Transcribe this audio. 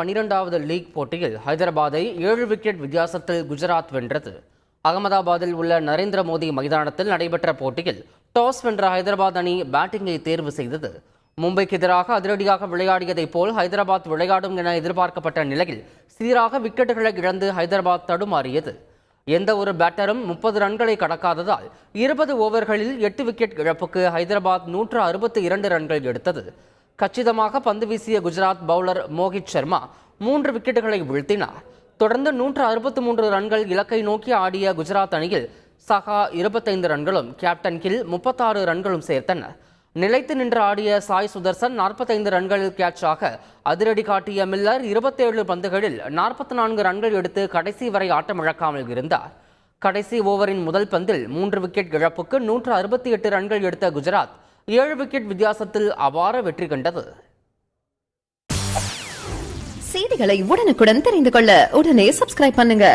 பனிரெண்டாவது லீக் போட்டியில் ஹைதராபாத்தை ஏழு விக்கெட் வித்தியாசத்தில் குஜராத் வென்றது. அகமதாபாத்தில் உள்ள நரேந்திர மோடி மைதானத்தில் நடைபெற்ற போட்டியில் டாஸ் வென்ற ஹைதராபாத் அணி பேட்டிங்கை தேர்வு செய்தது. மும்பைக்கு எதிராக அதிரடியாக விளையாடியதைப் போல் ஹைதராபாத் விளையாடும் என எதிர்பார்க்கப்பட்ட நிலையில் சீராக விக்கெட்டுகளை இழந்து ஹைதராபாத் தடுமாறியது. எந்த ஒரு பேட்டரும் முப்பது ரன்களை கடக்காததால் இருபது ஓவர்களில் எட்டு விக்கெட் இழப்புக்கு ஹைதராபாத் நூற்று அறுபத்தி இரண்டு ரன்கள் எடுத்தது. கச்சிதமாக பந்து வீசிய குஜராத் பவுலர் மோஹித் சர்மா மூன்று விக்கெட்டுகளை வீழ்த்தினார். தொடர்ந்து நூற்று அறுபத்தி மூன்று ரன்கள் இலக்கை நோக்கி ஆடிய குஜராத் அணியில் சஹா இருபத்தைந்து ரன்களும் கேப்டன் கில் முப்பத்தாறு ரன்களும் சேர்த்தனர். நிலைத்து நின்று ஆடிய சாய் சுதர்சன் நாற்பத்தைந்து ரன்களில் கேட்சாக அதிரடி காட்டிய மில்லர் இருபத்தேழு பந்துகளில் நாற்பத்தி நான்கு ரன்கள் எடுத்து கடைசி வரை ஆட்டமிழக்காமல் இருந்தார். கடைசி ஓவரின் முதல் பந்தில் மூன்று விக்கெட் இழப்புக்கு நூற்று அறுபத்தி எட்டு ரன்கள் எடுத்த குஜராத் ஏழு விக்கெட் வித்தியாசத்தில் அபார வெற்றி கண்டது. செய்திகளை உடனுக்குடன் தெரிந்து கொள்ள உடனே சப்ஸ்கிரைப் பண்ணுங்க.